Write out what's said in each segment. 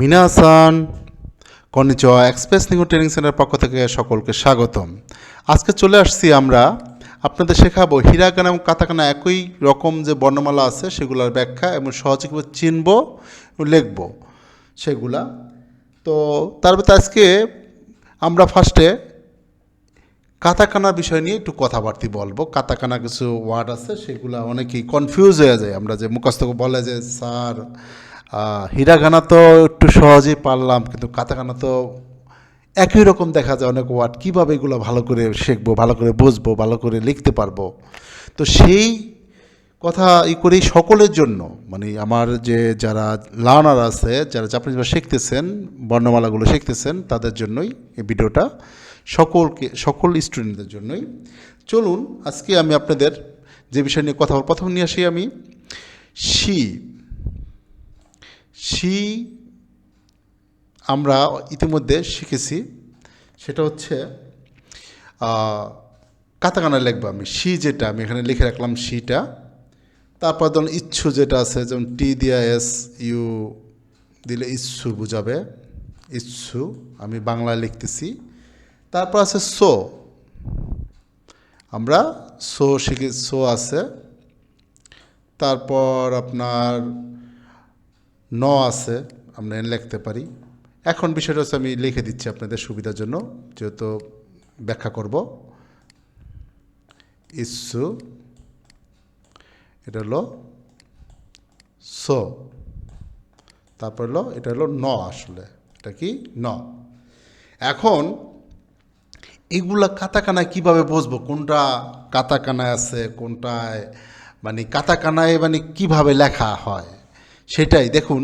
মিনাসান, কনিচয়া এক্সপ্রেস নিগো training centre পক্ষ থেকে সকলকে স্বাগতম। আজকে চলে আসছি আমরা, আপনাদের শেখাবো হিরাগানা এবং কাতাকানা একই রকম যে বর্ণমালা আছে সেগুলোর ব্যাখ্যা এবং সহজে কীভাবে চিনব, লিখব সেগুলা। তো তারপর আজকে আমরা ফার্স্টে কাতাকানা বিষয় নিয়ে একটু কথাবার্তি বলব। কাতাকানা কিছু ওয়ার্ড আছে, সেগুলো অনেকেই কনফিউজ হয়ে যায়। আমরা যে মুখস্থ বলে যে স্যার হিরাগানা তো একটু সহজেই পারলাম, কিন্তু কাতাকানা তো একই রকম দেখা যায় অনেক ওয়ার্ড। কীভাবে এগুলো ভালো করে শিখব, ভালো করে বুঝব, ভালো করে লিখতে পারব? তো সেই কথা ই করেই সকলের জন্য মানে আমার যে যারা লার্নার আছে, যারা জাপানিজ ভাষা শিখতেছেন, বর্ণমালাগুলো শিখতেছেন, তাদের জন্যই এই ভিডিওটা সকলকে, সকল স্টুডেন্টদের জন্যই। চলুন, আজকে আমি আপনাদের যে বিষয় নিয়ে কথা বল প্রথম নিয়ে আসি আমি, শি শি আমরা ইতিমধ্যে শিখেছি, সেটা হচ্ছে কাতাকানা লিখব আমি। শি যেটা আমি এখানে লিখে রাখলাম শিটা তারপর ধরুন ইচ্ছু যেটা আছে, যেমন টি দিয়া এস, ইউ দিলে ইচ্ছু বুঝাবে। ইচ্ছু, আমি বাংলায় লিখতেছি। তারপর আছে সো। আমরা সো শিখে, সো আছে। তারপর আপনার ন আছে, আমরা এনে লিখতে পারি। এখন বিষয়টা হচ্ছে আমি লিখে দিচ্ছি আপনাদের সুবিধার জন্য, যেহেতু ব্যাখ্যা করব। ইস্যু এটা হলো সো, তারপর হলো, এটা হলো ন আসলে, এটা কি? ন। এখন, এগুলা কাতাকানায় কীভাবে বসবো কোনটা কাতাকানায় আছে, কোনটায় মানে কাতাকানায় মানে কীভাবে লেখা হয়? সেটাই, দেখুন,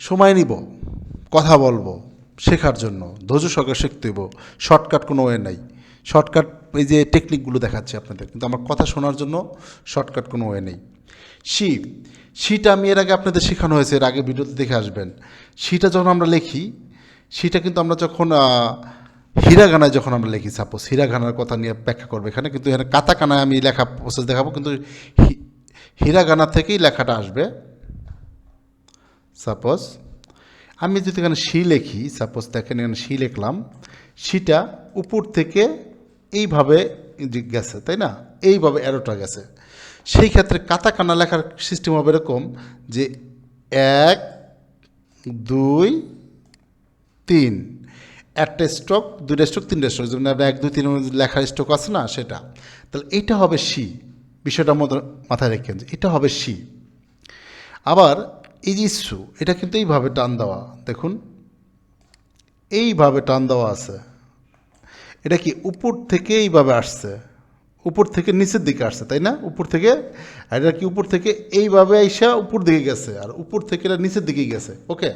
সময় নিব, কথা বলব, শেখার জন্য, ধৈর্য সহকারে শিখতে হইব শর্টকাট কোনো ওয়ে নাই। শর্টকাট এই যে টেকনিকগুলো দেখাচ্ছে আপনাদের, কিন্তু আমার কথা শোনার জন্য শর্টকাট কোনো ওয়ে নেই। শি শিটা আমি এর আগে আপনাদের শেখানো হয়েছে, এর আগে ভিডিওতে দেখে আসবেন। সিটা যখন আমরা লিখি শিটা কিন্তু আমরা যখন হিরাগানায় যখন আমরা লিখি সাপোজ হিরাগানার কথা নিয়ে ব্যাখ্যা করব এখানে, কিন্তু এখানে কাতাকানায় আমি লেখা প্রসেস দেখাবো, কিন্তু হিরাগানা থেকেই লেখাটা আসবে। সাপোজ, আমি যদি এখানে শি লিখি, সাপোজ দেখেন এখানে শি লিখলাম শিটা উপর থেকে এইভাবে গেছে, তাই না? এইভাবে অ্যারোটা গেছে। সেই ক্ষেত্রে কাতাকানা লেখার সিস্টেম হবে এরকম যে এক, দুই, তিন। একটা স্ট্রোক দুইটা স্ট্রোক তিনটা স্ট্রোক যেমন আপনার এক, দুই তিন লেখার স্ট্রোক আছে না, সেটা। তাহলে এইটা হবে সি। বিষয়টা মতো মাথায় রেখেন যে এটা হবে সি। আবার ইস্যু এটা কিন্তু এইভাবে টান দেওয়া, দেখুন। এইভাবে টান দেওয়া আছে। এটা কি উপর থেকে এইভাবে আসছে? উপর থেকে নিচের দিকে আসছে, তাই না? উপর থেকে, আর এটা কি উপর থেকে এইভাবে আইসা উপর দিকে গেছে, আর উপর থেকে এটা নিচের দিকে গেছে, ওকে?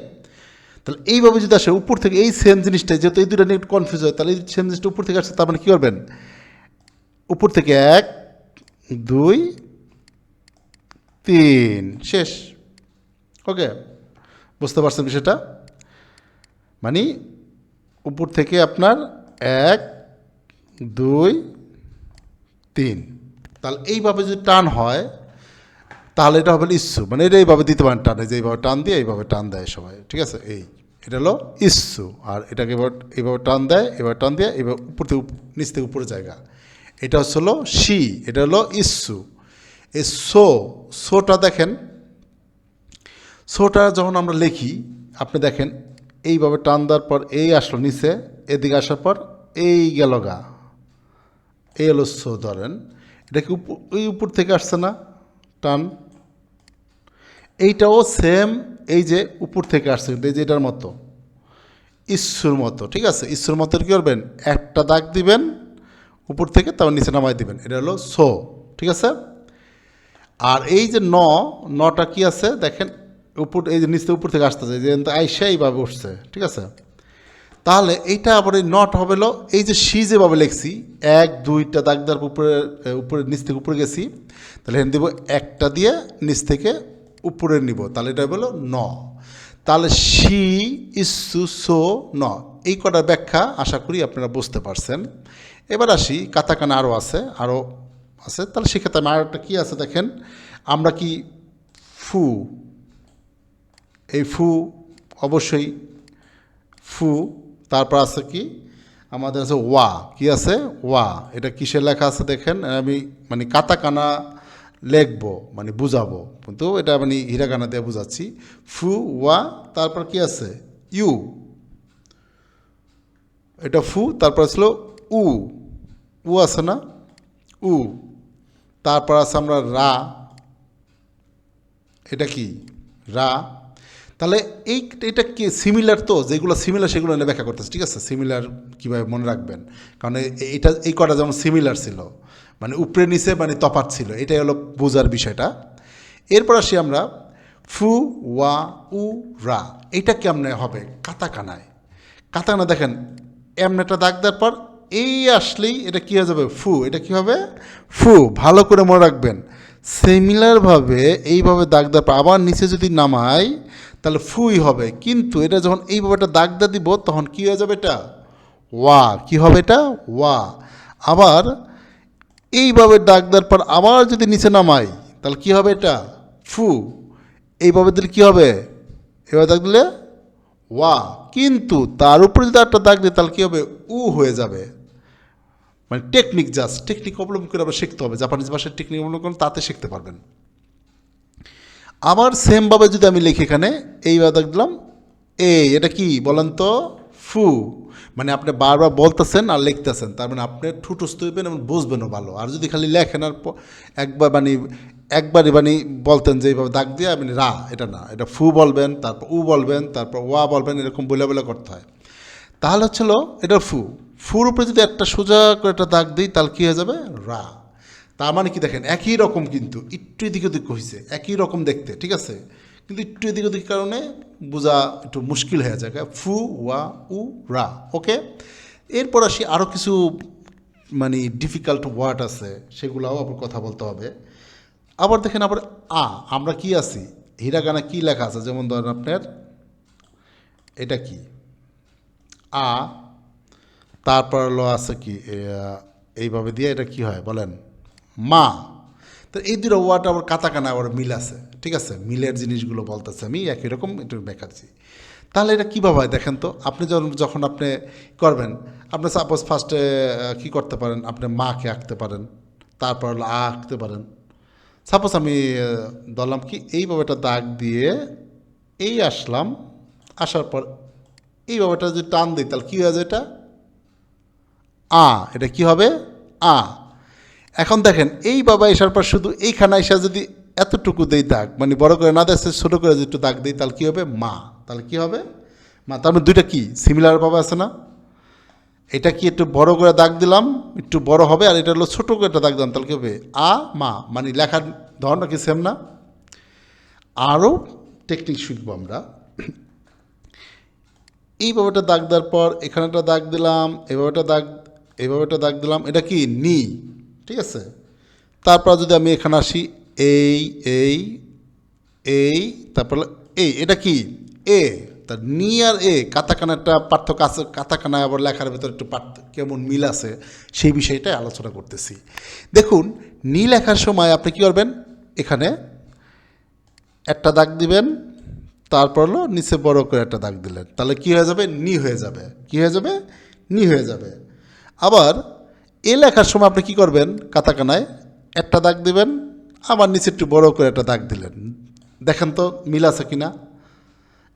তাহলে এইভাবে যদি আসে, উপর থেকে এই সেম জিনিসটা যেহেতু এই দুটো নিয়ে একটু কনফিউজ হয়, তাহলে এই সেম জিনিসটা উপর থেকে আসছে, তার মানে কী করবেন? উপর থেকে এক, দুই, তিন, শেষ। ওকে, বুঝতে পারছেন বিষয়টা? মানে উপর থেকে আপনার এক, দুই, তিন। তাহলে এইভাবে যদি টান হয়, তাহলে এটা হবে ইস্যু মানে এটা এইভাবে দিতে পারেন টানে, যে এইভাবে টান দিয়ে এইভাবে টান দেয় সবাই, ঠিক আছে? এই, এটা হলো ইস্যু আর এটাকে এবার এইভাবে টান দেয় এবার টান দিয়ে এবার উপর থেকে নিচ থেকে উপরে জায়গা। এটা হচ্ছে হলো সি এটা হলো ইস্যু এই সো, সোটা দেখেন সোটা যখন আমরা লিখি, আপনি দেখেন, এইভাবে টান দেওয়ার পর এই আসলো নিচে, এদিকে আসার পর এই গেল গা। এই হলো সো ধরেন। এটা কি ওই উপর থেকে আসছে না? টান। এইটাও সেম এই যে উপর থেকে আসছে এই যে এটার মতো। ঈশ্বর মতো, ঠিক আছে? ঈশ্বর মতো কী করবেন? একটা দাগ দিবেন, উপর থেকে তারপর নিচে নামাই দিবেন। এটা হলো সো, ঠিক আছে? আর এই যে ন, নটা কি আছে? দেখেন উপর এই যে নিচ উপর থেকে আসতেছে যে আইসা এইভাবে উঠছে, ঠিক আছে? তাহলে এইটা আবার এই নট হবে এই যে সি যেভাবে লিখছি, এক, দুইটা দাগ দেওয়ার উপরে উপরে, নিচ থেকে উপরে গেছি, তাহলে এখানে দিব একটা দিয়ে নিচ থেকে উপরে নিব, তাহলে এটা হলো ন। তাহলে সি ইসু সো ন। এই কটার ব্যাখ্যা আশা করি আপনারা বুঝতে পারছেন। এবার আসি, কাতাকানা আরও আছে আরও আছে। তাহলে সেক্ষেত্রে আমার একটা কী আছে দেখেন? আমরা কি ফু এই ফু অবশ্যই ফু, তারপর আছে কি? আমাদের আছে ওয়া। কি আছে? ওয়া। এটা কিসের লেখা আছে দেখেন? আমি মানে কাতাকানা লেখব মানে বুঝাবো। কিন্তু এটা মানে হিরাকানা দিয়ে বুঝাচ্ছি। ফু, ওয়া, তারপর কি আছে? ইউ। এটা ফু, তারপর আসলো উ। উ আছে না? উ। তারপর আছে আমরা রা। এটা কি? রা। তাহলে এই এটা কি সিমিলার তো? যেগুলো সিমিলার সেগুলো নিয়ে ব্যাখ্যা করতেছে, ঠিক আছে? সিমিলার কীভাবে মনে রাখবেন? কারণ এটা, এই কটা যেমন সিমিলার ছিল মানে উপরে নিচে মানে তফাত ছিল, এটাই হলো বোঝার বিষয়টা। এরপর আসি আমরা, ফু, ওয়া, উ, রা এটা কেমনে হবে? কাতাকানায়। কাতাকানা দেখেন, এমনেটা দাগ দেওয়ার পর এই আসলেই এটা কী হয়ে যাবে? ফু, এটা কী হবে? ফু, ভালো করে মনে রাখবেন। সিমিলারভাবে এইভাবে দাগ দেওয়ার পর আবার নিচে যদি নামাই, তাহলে ফুই হবে। কিন্তু এটা যখন এইভাবে একটা দাগ দিয়ে দিব, তখন কী হয়ে যাবে এটা? ওয়া। কি হবে এটা? ওয়া। আবার এইভাবে দাগ দেওয়ার পর আবার যদি নিচে নামাই, তাহলে কী হবে এটা? ফু। এইভাবে দিলে কী হবে? এভাবে দাগ দিলে? ওয়া। কিন্তু তার উপরে যদি একটা দাগ দিই, তাহলে কী হবে? উ হয়ে যাবে। মানে টেকনিক জাস্ট টেকনিক অবলম্বন করে আবার শিখতে হবে। জাপানিজ ভাষার টেকনিক অবলম্বন করুন, তাতে শিখতে পারবেন। আবার সেমভাবে যদি আমি লিখি এখানে এইভাবে দাগ দিলাম, এ, এটা কি বলেন তো? ফু। মানে আপনি বারবার বলতেছেন আর লিখতেছেন, তার মানে আপনি ঠুটুস্থ হইবেন এবং বুঝবেনও ভালো। আর যদি খালি লেখেন আর একবার মানে একবারই মানে বলতেন যে এইভাবে দাগ দিয়ে মানে রা এটা না। এটা ফু বলবেন, তারপর উ বলবেন, তারপর ওয়া বলবেন, এরকম বলে বলে করতে হয়। তাহলে হচ্ছিল এটা ফু। ফুর উপরে যদি একটা সোজা করে একটা দাগ দিই, তাহলে কী হয়ে যাবে? রা। তার মানে কি দেখেন, একই রকম কিন্তু, একটু এদিক ওদিক হয়েছে একই রকম দেখতে, ঠিক আছে? কিন্তু একটু এদিক ওদিক কারণে বোঝা একটু মুশকিল হয়ে যায়। ফু, ওয়া, উ, রা, ওকে? এরপর আসি আরও কিছু মানে ডিফিকাল্ট ওয়ার্ড আছে, সেগুলোও আবার কথা বলতে হবে। আবার দেখেন, আবার আ, আমরা কি আছি? হিরাগানা কি লেখা আছে? যেমন ধরেন আপনার, এটা কি? আ, তারপর হলো আছে কি এইভাবে দিয়ে এটা কি হয় বলেন? মা। তো এই দুটো ওয়ার্ড আবার কাতাকানা আবার মিল আছে, ঠিক আছে? মিলের জিনিসগুলো বলতেছে, আমি একই রকম একটু দেখাচ্ছি। তাহলে এটা কীভাবে হয় দেখেন তো, আপনি যখন যখন আপনি করবেন, আপনি সাপোজ ফার্স্টে কী করতে পারেন? আপনি মাকে আঁকতে পারেন, তারপর হলো আ আঁকতে পারেন। সাপোজ আমি ধরলাম কি, এইভাবে একটা দাগ দিয়ে এই আসলাম, আসার পর এইভাবে একটা যদি টান দিই, তাহলে কী হয়ে যায় এটা? আ, এটা কি হবে? আ। এখন দেখেন, এই বাবা এসার পর শুধু এইখানে এসে যদি এতটুকু দেই দাগ মানে বড় করে না দেখছে ছোটো করে যদি একটু দাগ দিই, তাহলে কী হবে? মা। তাহলে কি হবে? মা, তার মানে দুইটা কি? সিমিলার বাবা আছে না? এটা কি একটু বড় করে দাগ দিলাম, একটু বড় হবে, আর এটা হলো ছোটো করে একটা দাগ দিলাম, তাহলে কী হবে? আ, মা। মানে লেখার ধরনটা কি সেম না? আরও টেকনিক শিখব আমরা। এইভাবে একটা দাগ দেওয়ার পর এখানে একটা দাগ দিলাম এভাবে একটা দাগ এভাবে একটা দাগ দিলাম, এটা কি? নি। ঠিক আছে? তারপর যদি আমি এখানে আসি, এই এই এই, তারপর এই এটা কি? এ। তা নি আর এ কাতাকানা একটা পার্থক্য আছে, কাতাকানায় আবার লেখার ভিতরে একটু পার্থ- কেমন মিল আছে, সেই বিষয়টাই আলোচনা করতেছি। দেখুন, নি লেখার সময় আপনি কী করবেন? এখানে একটা দাগ দিবেন তারপর হলো নিচে বড় করে একটা দাগ দিলেন। তাহলে কি হয়ে যাবে? নি হয়ে যাবে। কি হয়ে যাবে? নি হয়ে যাবে। আবার এ লেখার সময় আপনি কি করবেন? কাতাকানায় একটা দাগ দিবেন, আবার নিচে একটু বড় করে একটা দাগ দিলেন। দেখেন তো মিল আছে কি না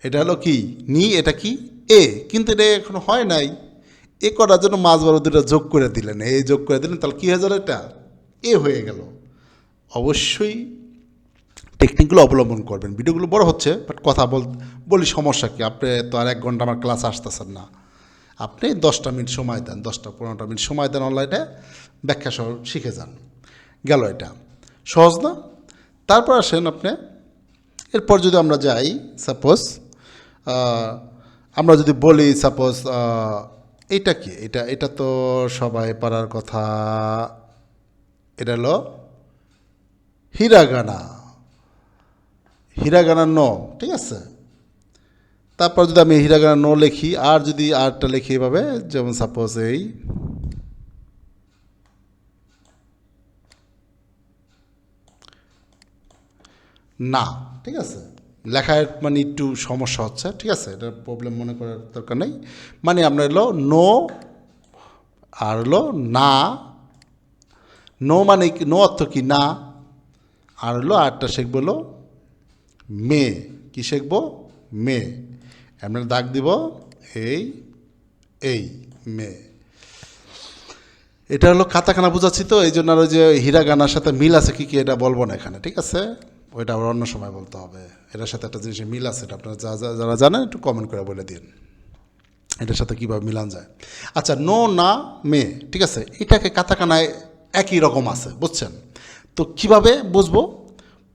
এটা হলো কি? নি, এটা কি? এ। কিন্তু এটা এখনও হয় নাই। এ করার জন্য মাছ বড় দুটো যোগ করে দিলেন। এই যোগ করে দিলেন, তাহলে কী হয়ে গেল এটা? এ হয়ে গেল। অবশ্যই টেকনিকগুলো অবলম্বন করবেন। ভিডিওগুলো বড় হচ্ছে বাট কথা বল, বলি সমস্যা কি? আপনি তো আর এক ঘণ্টা আমার ক্লাস আসতেছেন না। আপনি দশটা মিনিট সময় দেন, দশটা পনেরোটা মিনিট সময় দেন অনলাইনে ব্যাখ্যা সহ শিখে যান। গেল এটা। সহজ না? তারপর আসেন আপনি, এরপর যদি আমরা যাই সাপোজ আমরা যদি বলি সাপোজ এটা কি? এটা এটা তো সবাই পারার কথা। এটা হলো হিরাগানা। হিরাগানা ন, ঠিক আছে? তারপর যদি আমি হিরাগানা ন লিখি, আর যদি আরটা লিখি এভাবে, যেমন সাপোজ এই, না, ঠিক আছে? লেখার মানে একটু সমস্যা হচ্ছে, ঠিক আছে? এটা প্রবলেম মনে করার দরকার নেই। মানে আপনার হলো নো, আর হলো না। নো মানে নো অর্থ কি না? আর হলো আরেকটা শিখব হলো মে। কি শিখব? মে। আমরা দাগ দিব এই এই, মে। এটা হলো কাতাখানা বুঝাচ্ছি তো, এই জন্য আর ওই যে হীরা গানার সাথে মিল আছে, কি কি এটা বলব না এখানে, ঠিক আছে? ওইটা আবার অন্য সময় বলতে হবে। এটার সাথে একটা জিনিসের মিল আছে, এটা আপনারা যা, যা- যারা জানেন একটু কমেন্ট করে বলে দিন। এটার সাথে কীভাবে মিলান যায়। আচ্ছা নো, না, মে, ঠিক আছে? এটাকে কাতাকানায় একই রকম আছে, বুঝছেন? তো কীভাবে বুঝব?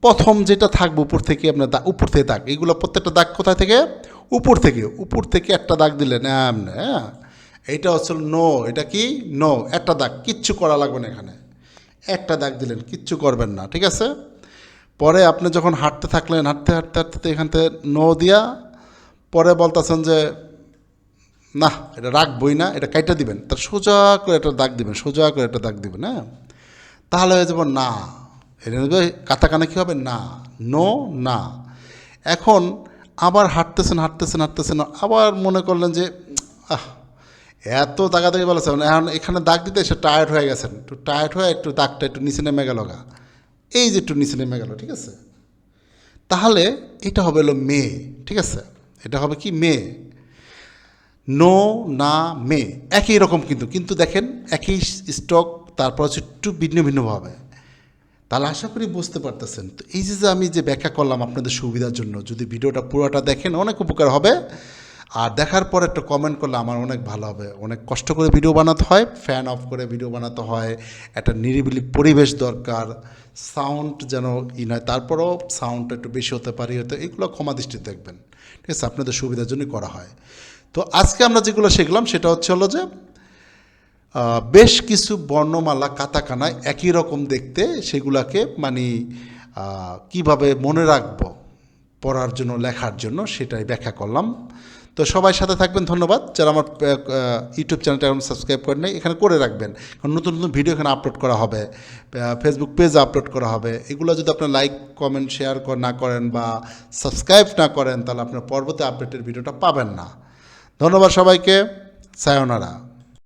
প্রথম যেটা থাকবে উপর থেকে আপনার দাগ উপর থেকে দাগ। এগুলো প্রত্যেকটা দাগ কোথায় থেকে? উপর থেকে। উপর থেকে একটা দাগ দিলেন হ্যাঁ? এইটা হচ্ছে নো, এটা কি? নো, একটা দাগ। কিচ্ছু করা লাগবে না এখানে। একটা দাগ দিলেন, কিচ্ছু করবেন না, ঠিক আছে? পরে আপনি যখন হাঁটতে থাকলেন, হাঁটতে হাঁটতে হাঁটতে এখান থেকে নো দিয়া, পরে বলতেছেন যে, না, এটা রাখবই না, এটা কাইটা দিবেন। তার সোজা করে একটা দাগ দিবেন, সোজা করে একটা দাগ দিবেন হ্যাঁ? তাহলে হয়ে যাব না। এটা নেবে কাতা কানে কী হবে? না। নো, না। এখন আবার হাঁটতেছেন হাঁটতেছেন হাঁটতেছেন, আবার মনে করলেন যে, আহ, এত দাগাদাগি বলেছে এখন এখানে দাগ দিতে এসে টায়ার্ড হয়ে গেছেন। একটু টায়ার্ড হয়ে একটু দাগটা একটু নিচে নেমে গেল গা। এই যে একটু নিচে নেমে গেল, ঠিক আছে? তাহলে এটা হবে হলো মে, ঠিক আছে? এটা হবে কি? মে। নো, না, মে। একই রকম কিন্তু। কিন্তু দেখেন, একই স্টক তারপর হচ্ছে একটু ভিন্ন ভিন্নভাবে। তাহলে আশা করি বুঝতে পারতেছেন। তো এই যে আমি যে ব্যাখ্যা করলাম আপনাদের সুবিধার জন্য, যদি ভিডিওটা পুরোটা দেখেন অনেক উপকার হবে। আর দেখার পর একটা কমেন্ট করলে আমার অনেক ভালো হবে। অনেক কষ্ট করে ভিডিও বানাতে হয় ফ্যান অফ করে ভিডিও বানাতে হয়। একটা নিরিবিলি পরিবেশ দরকার সাউন্ড যেন ই নয়, তারপরেও সাউন্ডটা একটু বেশি হতে পারি, হয়তো এগুলো ক্ষমা দৃষ্টিতে দেখবেন। ঠিক আছে, আপনাদের সুবিধার জন্যই করা হয়। তো আজকে আমরা যেগুলো শিখলাম, সেটা হচ্ছে হলো যে বেশ কিছু বর্ণমালা, কাতাকানায় একই রকম দেখতে সেগুলাকে মানে কীভাবে মনে রাখব পড়ার জন্য, লেখার জন্য সেটাই ব্যাখ্যা করলাম। তো সবাই সাথে থাকবেন, ধন্যবাদ। যারা আমার ইউটিউব চ্যানেলটা এখন সাবস্ক্রাইব করেন নাই, এখানে করে রাখবেন। কারণ নতুন নতুন ভিডিও এখানে আপলোড করা হবে ফেসবুক পেজ আপলোড করা হবে। এগুলো যদি আপনার লাইক কমেন্ট শেয়ার না করেন বা সাবস্ক্রাইব না করেন, তাহলে আপনার পরবর্তী আপডেটের ভিডিওটা পাবেন না। ধন্যবাদ সবাইকে। সায়নারা।